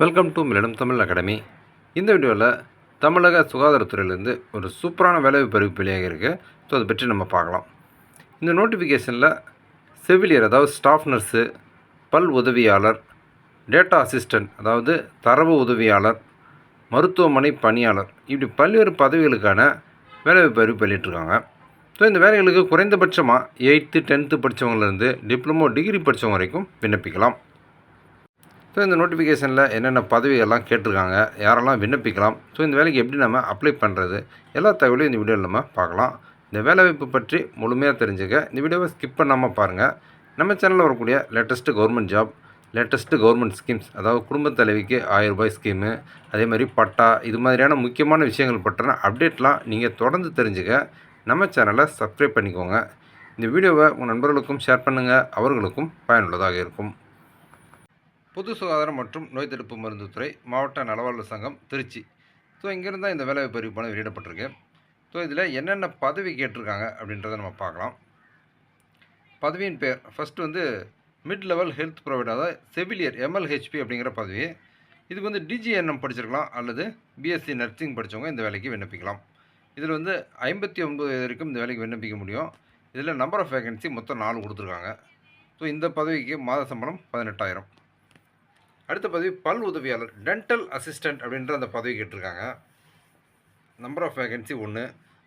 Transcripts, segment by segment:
Welcome to Milanam Tamil academy இந்த வீடியோவில் தமிழக சுகாதாரத்துறையிலேருந்து ஒரு சூப்பரான வேலைவாய்ப்பு அறிவிப்பு வெளியாக இருக்குது ஸோ அதை பற்றி நம்ம பார்க்கலாம். இந்த நோட்டிஃபிகேஷனில் செவிலியர் அதாவது ஸ்டாஃப் நர்ஸு பல் உதவியாளர் டேட்டா அசிஸ்டன்ட் அதாவது தரவு உதவியாளர் மருத்துவமனை பணியாளர் இப்படி பல்வேறு பதவிகளுக்கான வேலைவாய்ப்பு அறிவிப்பு வெளியிட்டிருக்காங்க ஸோ இந்த வேலைகளுக்கு குறைந்தபட்சமாக எயித்து டென்த்து படித்தவங்கலேருந்து டிப்ளமோ டிகிரி படித்தவங்க வரைக்கும் விண்ணப்பிக்கலாம். ஸோ இந்த நோட்டிஃபிகேஷனில் என்னென்ன பதவிகள்லாம் கேட்டிருக்காங்க யாரெல்லாம் விண்ணப்பிக்கலாம் ஸோ இந்த வேலைக்கு எப்படி நம்ம அப்ளை பண்ணுறது எல்லா தகவலையும் இந்த வீடியோவில் நம்ம பார்க்கலாம். இந்த வேலைவாய்ப்பு பற்றி முழுமையாக தெரிஞ்சுக்க இந்த வீடியோவை ஸ்கிப் பண்ணாமல் பாருங்கள் நம்ம சேனலில் வரக்கூடிய latest government job latest government schemes அதாவது குடும்பத் தலைவிக்கு ஆயிரம் ரூபாய் ஸ்கீமு அதே மாதிரி பட்டா இது மாதிரியான முக்கியமான விஷயங்கள் பற்றின அப்டேட்லாம் நீங்கள் தொடர்ந்து தெரிஞ்சுக்க நம்ம சேனலை சப்ஸ்கிரைப் பண்ணிக்கோங்க. இந்த வீடியோவை உங்கள் நண்பர்களுக்கும் ஷேர் பண்ணுங்கள் அவர்களுக்கும் பயனுள்ளதாக இருக்கும். பொது சுகாதாரம் மற்றும் நோய் தடுப்பு மருந்து துறை மாவட்ட நலவாழ்வு சங்கம் திருச்சி. ஸோ இங்கேருந்து தான் இந்த வேலைவாய்ப்பு அறிவிப்பான வெளியிடப்பட்டிருக்கு. ஸோ இதில் என்னென்ன பதவி கேட்டிருக்காங்க அப்படின்றத நம்ம பார்க்கலாம். பதவியின் பேர் ஃபஸ்ட்டு வந்து மிட் லெவல் ஹெல்த் ப்ரொவைடர் அதாவது செவிலியர் எம்எல்ஹெச்பி அப்படிங்கிற பதவி. இதுக்கு வந்து டிஜிஎன்எம் படிச்சிருக்கலாம் அல்லது பிஎஸ்சி நர்சிங் படித்தவங்க இந்த வேலைக்கு விண்ணப்பிக்கலாம். இதில் வந்து ஐம்பத்தி ஒன்பது வரைக்கும் இந்த வேலைக்கு விண்ணப்பிக்க முடியும். இதில் நம்பர் ஆஃப் வேகன்சி மொத்தம் நாலு கொடுத்துருக்காங்க. ஸோ இந்த பதவிக்கு மாத சம்பளம் பதினெட்டாயிரம். அடுத்த பதவி பல் உதவியாளர் டென்டல் அசிஸ்டன்ட் அப்படின்ற அந்த பதவி கேட்டிருக்காங்க. நம்பர் ஆஃப் வேகன்சி ஒன்று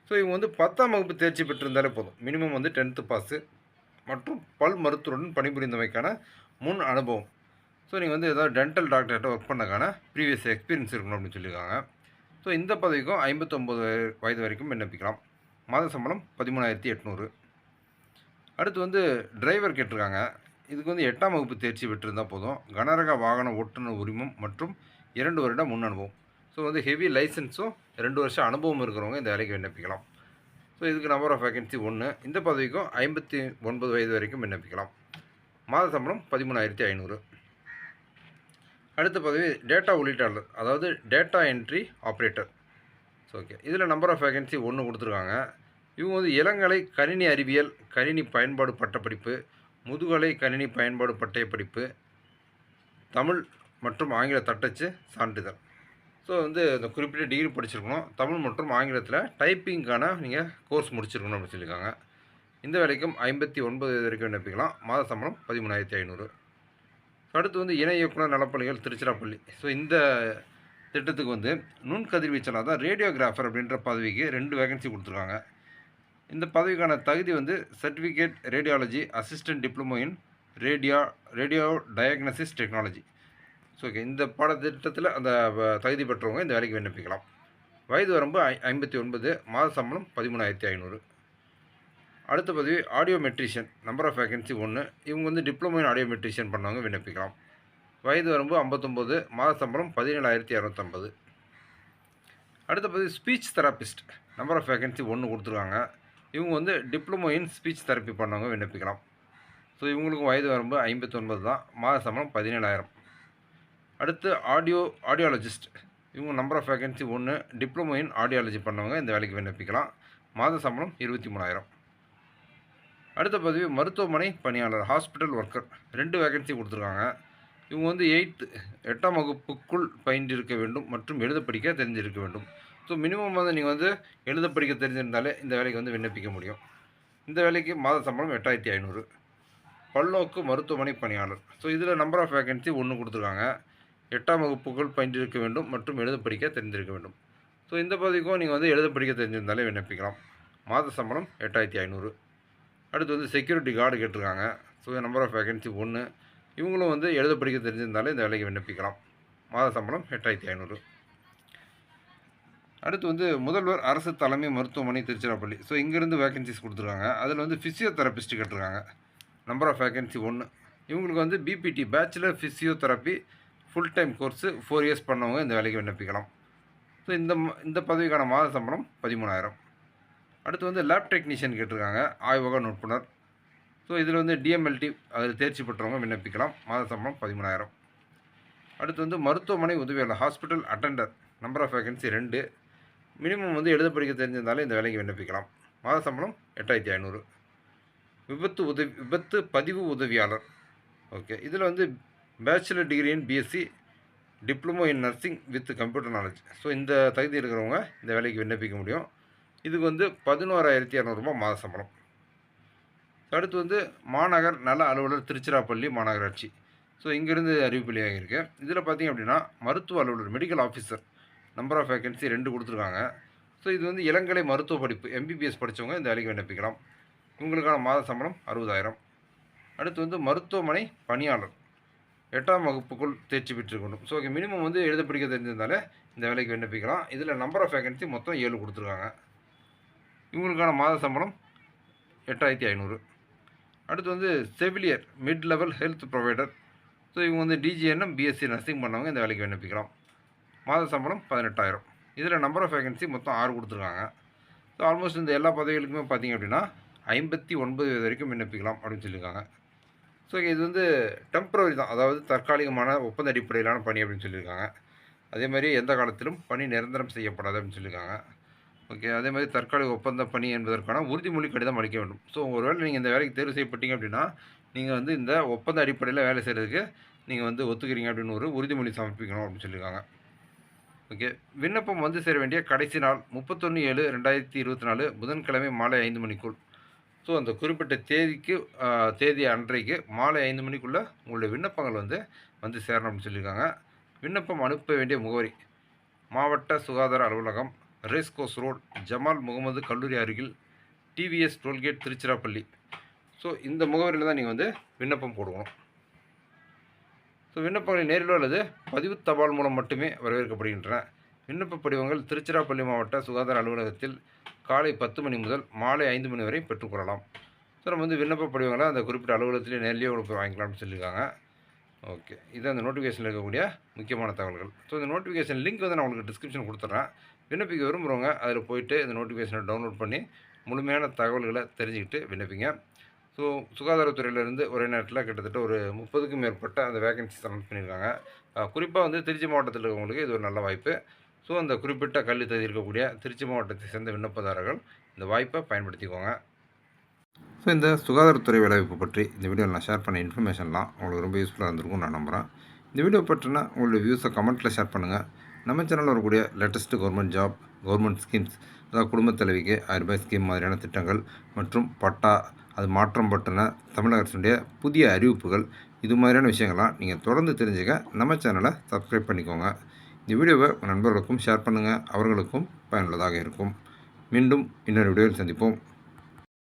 ஸோ இவங்க வந்து பத்தாம் வகுப்பு தேர்ச்சி பெற்றிருந்தாலே போதும். மினிமம் வந்து டென்த்து பாஸு மற்றும் பல் மருத்துவருடன் பணிபுரிந்தமைக்கான முன் அனுபவம். ஸோ நீங்கள் வந்து ஏதாவது டென்டல் டாக்டர்கிட்ட ஒர்க் பண்ணக்கான ப்ரீவியஸ் எக்ஸ்பீரியன்ஸ் இருக்கணும் அப்படின்னு சொல்லியிருக்காங்க. ஸோ இந்த பதவிக்கும் ஐம்பத்தொம்போது வயது வரைக்கும் விண்ணப்பிக்கலாம். மாத சம்பளம் பதிமூணாயிரத்தி எட்நூறு. அடுத்து வந்து டிரைவர் கேட்டிருக்காங்க. இதுக்கு வந்து எட்டாம் வகுப்பு தேர்ச்சி பெற்றிருந்தால் போதும். கனரக வாகன ஓட்டுநர் உரிமம் மற்றும் இரண்டு வருட முன் அனுபவம். ஸோ வந்து ஹெவி லைசன்ஸும் ரெண்டு வருஷம் அனுபவம் இருக்கிறவங்க இந்த வேலைக்கு விண்ணப்பிக்கலாம். ஸோ இதுக்கு நம்பர் ஆஃப் வேகன்சி ஒன்று இந்த பதவிக்கும் ஐம்பத்தி ஒன்பது வயது வரைக்கும் விண்ணப்பிக்கலாம். மாத சம்பளம் பதிமூணாயிரத்தி ஐநூறு. அடுத்த பதவி டேட்டா உள்ளீட்டாளர் அதாவது data entry operator so okay இதில் நம்பர் ஆஃப் வேகன்சி ஒன்று கொடுத்துருக்காங்க. இவங்க வந்து இளங்கலை கணினி அறிவியல் கணினி பயன்பாடு பட்டப்படிப்பு முதுகலை கணினி பயன்பாடு பட்டய படிப்பு தமிழ் மற்றும் ஆங்கில தட்டச்சு சான்றிதழ். ஸோ வந்து இந்த குறிப்பிட்ட டிகிரி படிச்சிருக்கணும். தமிழ் மற்றும் ஆங்கிலத்தில் டைப்பிங்க்கான நீங்கள் கோர்ஸ் முடிச்சிருக்கணும் அப்படின்னு சொல்லியிருக்காங்க. இந்த வேலைக்கும் ஐம்பத்தி ஒன்பது வரைக்கும் விண்ணப்பிக்கலாம். மாத சம்பளம் பதிமூணாயிரத்தி ஐநூறு. அடுத்து வந்து இணை இயக்குனர் நலப்பணிகள் திருச்சிராப்பள்ளி. ஸோ இந்த திட்டத்துக்கு வந்து நுண்கதிர்வீச்சலாக தான் ரேடியோகிராஃபர் அப்படின்ற பதவிக்கு ரெண்டு வேகன்சி கொடுத்துருக்காங்க. இந்த பதவிக்கான தகுதி வந்து certificate radiology assistant diploma in radio radio diagnosis technology so okay இந்த பாடத்திட்டத்தில் அந்த தகுதி பெற்றவங்க இந்த வேலைக்கு விண்ணப்பிக்கலாம். வயது வரம்பு ஐ ஐம்பத்தி ஒன்பது மாத சம்பளம் பதிமூணாயிரத்தி ஐநூறு. அடுத்த பதவி audiometrician number of vacancy ஒன்று இவங்க வந்து டிப்ளமோ இன் ஆடியோ மெட்ரிஷியன் பண்ணவங்க விண்ணப்பிக்கலாம். வயது வரம்பு ஐம்பத்தொம்போது மாத சம்பளம் பதினேழாயிரத்தி இரநூத்தம்பது அடுத்த பதவி speech therapist number of vacancy ஒன்று கொடுத்துருக்காங்க. இவங்க வந்து டிப்ளமோ இன் ஸ்பீச் தெரப்பி பண்ணவங்க விண்ணப்பிக்கலாம். ஸோ இவங்களுக்கும் வயது வரம்பு ஐம்பத்தொன்பது தான். மாத சம்பளம் பதினேழாயிரம். அடுத்து ஆடியோ ஆடியாலஜிஸ்ட் இவங்க நம்பர் ஆஃப் வேகன்சி ஒன்று டிப்ளமோ இன் ஆடியாலஜி பண்ணவங்க இந்த வேலைக்கு விண்ணப்பிக்கலாம். மாத சம்பளம் இருபத்தி மூணாயிரம். அடுத்த பதவி மருத்துவமனை பணியாளர் ஹாஸ்பிட்டல் ஒர்க்கர் ரெண்டு வேகன்சி கொடுத்துருக்காங்க. இவங்க வந்து எயித்து எட்டாம் வகுப்புக்குள் பயின்றிருக்க வேண்டும் மற்றும் எழுத படிக்க தெரிஞ்சிருக்க வேண்டும். ஸோ மினிமம் வந்து நீங்கள் வந்து எழுத படிக்க தெரிஞ்சிருந்தாலே இந்த வேலைக்கு வந்து விண்ணப்பிக்க முடியும். இந்த வேலைக்கு மாத சம்பளம் எட்டாயிரத்தி ஐநூறு. பல்நோக்கு மருத்துவமனை பணியாளர். ஸோ இதில் நம்பர் ஆஃப் வேகன்சி ஒன்று கொடுத்துருக்காங்க. எட்டாம் வகுப்புகள் பயின்றிருக்க வேண்டும் மற்றும் எழுத படிக்க தெரிஞ்சிருக்க வேண்டும். ஸோ இந்த பதவிக்கும் நீங்கள் வந்து எழுத படிக்க தெரிஞ்சிருந்தாலே விண்ணப்பிக்கலாம். மாத சம்பளம் எட்டாயிரத்தி ஐநூறு. அடுத்து வந்து செக்யூரிட்டி கார்டு கேட்டிருக்காங்க. ஸோ நம்பர் ஆஃப் வேகன்சி ஒன்று இவங்களும் வந்து எழுத படிக்க தெரிஞ்சிருந்தாலே இந்த வேலைக்கு விண்ணப்பிக்கலாம். மாத சம்பளம் எட்டாயிரத்தி ஐநூறு. அடுத்து வந்து முதல்வர் அரசு தலைமை மருத்துவமனை திருச்சிராப்பள்ளி. ஸோ இங்கேருந்து வேகன்சிஸ் கொடுத்துருக்காங்க. அதில் வந்து ஃபிசியோதெரபிஸ்ட் கேட்டிருக்காங்க. நம்பர் ஆஃப் வேகன்சி ஒன்று இவங்களுக்கு வந்து BPT bachelor physiotherapy full time course four years பண்ணவங்க இந்த வேலைக்கு விண்ணப்பிக்கலாம். ஸோ இந்த ம- இந்த பதவிக்கான மாத சம்பளம் பதிமூணாயிரம். அடுத்து வந்து லேப் டெக்னீஷியன் கேட்டிருக்காங்க. ஆய்வக நுட்புணர் ஸோ இதில் வந்து டிஎம்எல்டி அதில் தேர்ச்சி பெற்றவங்க விண்ணப்பிக்கலாம். மாத சம்பளம் பதிமூணாயிரம். அடுத்து வந்து மருத்துவமனை உதவியாளர் hospital attender number of vacancy ரெண்டு. மினிமம் வந்து எழுத படிக்க தெரிஞ்சிருந்தாலே இந்த வேலைக்கு விண்ணப்பிக்கலாம். மாத சம்பளம் எட்டாயிரத்தி ஐநூறு. விபத்து உதவி விபத்து பதிவு உதவியாளர். ஓகே. இதில் வந்து bachelor degree in BSc diploma in nursing with computer knowledge so இந்த தகுதி இருக்கிறவங்க இந்த வேலைக்கு விண்ணப்பிக்க முடியும். இதுக்கு வந்து பதினோராயிரத்தி இரநூறுபா மாத சம்பளம். அடுத்து வந்து மாநகர் நல அலுவலர் திருச்சிராப்பள்ளி மாநகராட்சி. ஸோ இங்கேருந்து அறிவிப்பு இருக்குது இதில் பார்த்தீங்க அப்படின்னா மருத்துவ அலுவலர் medical officer number of vacancy ரெண்டு கொடுத்துருக்காங்க. ஸோ இது வந்து இளங்கலை மருத்துவ படிப்பு எம்பிபிஎஸ் படித்தவங்க இந்த வேலைக்கு விண்ணப்பிக்கலாம் உங்களுக்கான மாத சம்பளம் அறுபதாயிரம். அடுத்து வந்து மருத்துவமனை பணியாளர். எட்டாம் வகுப்புக்குள் தேர்ச்சி பெற்றுக்கணும் ஸோ மினிமம் வந்து எழுத படிக்க தெரிஞ்சிருந்தாலே இந்த வேலைக்கு விண்ணப்பிக்கலாம் இதில் நம்பர் ஆஃப் வேகன்சி மொத்தம் ஏழு கொடுத்துருக்காங்க. இவங்களுக்கான மாத சம்பளம் எட்டாயிரத்தி ஐநூறு. அடுத்து வந்து செவிலியர் mid level health provider so இவங்க வந்து டிஜிஎன்எம் பிஎஸ்சி நர்சிங் பண்ணவங்க இந்த வேலைக்கு விண்ணப்பிக்கலாம் மாத சம்பளம் பதினெட்டாயிரம். இதில் நம்பர் ஆஃப் வேகன்சி மொத்தம் ஆறு கொடுத்துருக்காங்க. ஸோ ஆல்மோஸ்ட் இந்த எல்லா பதவிகளுக்குமே பார்த்தீங்க அப்படின்னா ஐம்பத்தி ஒன்பது வயது வரைக்கும் விண்ணப்பிக்கலாம் அப்படின்னு சொல்லியிருக்காங்க. ஸோ இது வந்து டெம்பரவரி தான். அதாவது தற்காலிகமான ஒப்பந்த அடிப்படையிலான பணி அப்படின்னு சொல்லியிருக்காங்க. அதே மாதிரி எந்த காலத்திலும் பணி நிரந்தரம் செய்யப்படாது அப்படின்னு சொல்லியிருக்காங்க. ஓகே அதே மாதிரி தற்காலிக ஒப்பந்த பணி என்பதற்கான உறுதிமொழி கடிதம் அளிக்க வேண்டும். ஸோ ஒருவேளை நீங்கள் இந்த வேலைக்கு தேர்வு செய்யப்பட்டீங்க அப்படின்னா நீங்கள் வந்து இந்த ஒப்பந்த அடிப்படையில் வேலை செய்கிறதுக்கு நீங்கள் வந்து ஒத்துக்கிறீங்க அப்படின்னு ஒரு உறுதிமொழி சமர்ப்பிக்கணும் அப்படின்னு சொல்லியிருக்காங்க. ஓகே. விண்ணப்பம் வந்து சேர வேண்டிய கடைசி நாள் முப்பத்தொன்று ஏழு ரெண்டாயிரத்தி இருபத்தி நாலு புதன்கிழமை மாலை ஐந்து மணிக்குள். ஸோ அந்த குறிப்பிட்ட தேதிக்கு தேதி அன்றைக்கு மாலை ஐந்து மணிக்குள்ளே உங்களுடைய விண்ணப்பங்கள் வந்து வந்து சேரணும் அப்படின்னு சொல்லியிருக்காங்க. விண்ணப்பம் அனுப்ப வேண்டிய முகவரி மாவட்ட சுகாதார அலுவலகம் ரேஸ்கோஸ் ரோட் ஜமால் முகமது கல்லூரி அருகில் டிவிஎஸ் டோல்கேட் திருச்சிராப்பள்ளி. ஸோ இந்த முகவரியில் தான் நீங்கள் வந்து விண்ணப்பம் போடுவோம் ஸோ விண்ணப்பங்களை நேரில் அல்லது பதிவு தபால் மூலம் மட்டுமே வரவேற்கப்படுகின்றன. விண்ணப்ப படிவங்கள் திருச்சிராப்பள்ளி மாவட்ட சுகாதார அலுவலகத்தில் காலை பத்து மணி முதல் மாலை ஐந்து மணி வரை பெற்றுக்கொள்ளலாம் ஸோ நம்ம வந்து விண்ணப்ப படிவங்களை அந்த குறிப்பிட்ட அலுவலகத்திலே நேரிலேயே உங்களுக்கு வாங்கிக்கலாம்னு சொல்லியிருக்காங்க. ஓகே இது அந்த நோட்டிஃபிகேஷனில் இருக்கக்கூடிய முக்கியமான தகவல்கள். ஸோ இந்த நோட்டிஃபிகேஷன் லிங்க் வந்து நான் உங்களுக்கு டிஸ்கிரிப்ஷன் கொடுத்துட்றேன் விண்ணப்பிக்க விரும்புகிறவங்க அதில் போயிட்டு இந்த நோட்டிஃபிகேஷனை டவுன்லோட் பண்ணி முழுமையான தகவல்களை தெரிஞ்சுக்கிட்டு விண்ணப்பிங்க. ஸோ சுகாதாரத்துறையிலேருந்து ஒரே நேரத்தில் கிட்டத்தட்ட ஒரு முப்பதுக்கும் மேற்பட்ட அந்த வேகன்சிஸ் அனௌன்ஸ் பண்ணியிருக்காங்க. குறிப்பாக வந்து திருச்சி மாவட்டத்தில் இருக்கவங்களுக்கு இது ஒரு நல்ல வாய்ப்பு. ஸோ அந்த குறிப்பிட்ட கல்வி தகுதி இருக்கக்கூடிய திருச்சி மாவட்டத்தை சேர்ந்த விண்ணப்பதாரர்கள் இந்த வாய்ப்பை பயன்படுத்திக்கோங்க. ஸோ இந்த சுகாதாரத்துறை வேலைவாய்ப்பு பற்றி இந்த வீடியோவில் நான் ஷேர் பண்ண இன்ஃபர்மேஷன்லாம் உங்களுக்கு ரொம்ப யூஸ்ஃபுல்லாக இருந்திருக்கும் நான் நம்புகிறேன் இந்த வீடியோ பற்றினா உங்களுடைய வியூஸை கமெண்ட்டில் ஷேர் பண்ணுங்கள் நம்ம சேனலில் வரக்கூடிய latest government job government schemes அதாவது குடும்பத் தலைவிக்கு ஆயிரம் ரூபாய் ஸ்கீம் மாதிரியான திட்டங்கள் மற்றும் பட்டா அது மாற்றம் பட்டின தமிழக அரசுடைய புதிய அறிவிப்புகள் இது மாதிரியான விஷயங்கள்லாம் நீங்கள் தொடர்ந்து தெரிஞ்சுக்க நம்ம சேனலை சப்ஸ்கிரைப் பண்ணிக்கோங்க. இந்த வீடியோவை உங்கள் நண்பர்களுக்கும் ஷேர் பண்ணுங்கள் அவர்களுக்கும் பயனுள்ளதாக இருக்கும். மீண்டும் இன்னொரு வீடியோவில் சந்திப்போம்.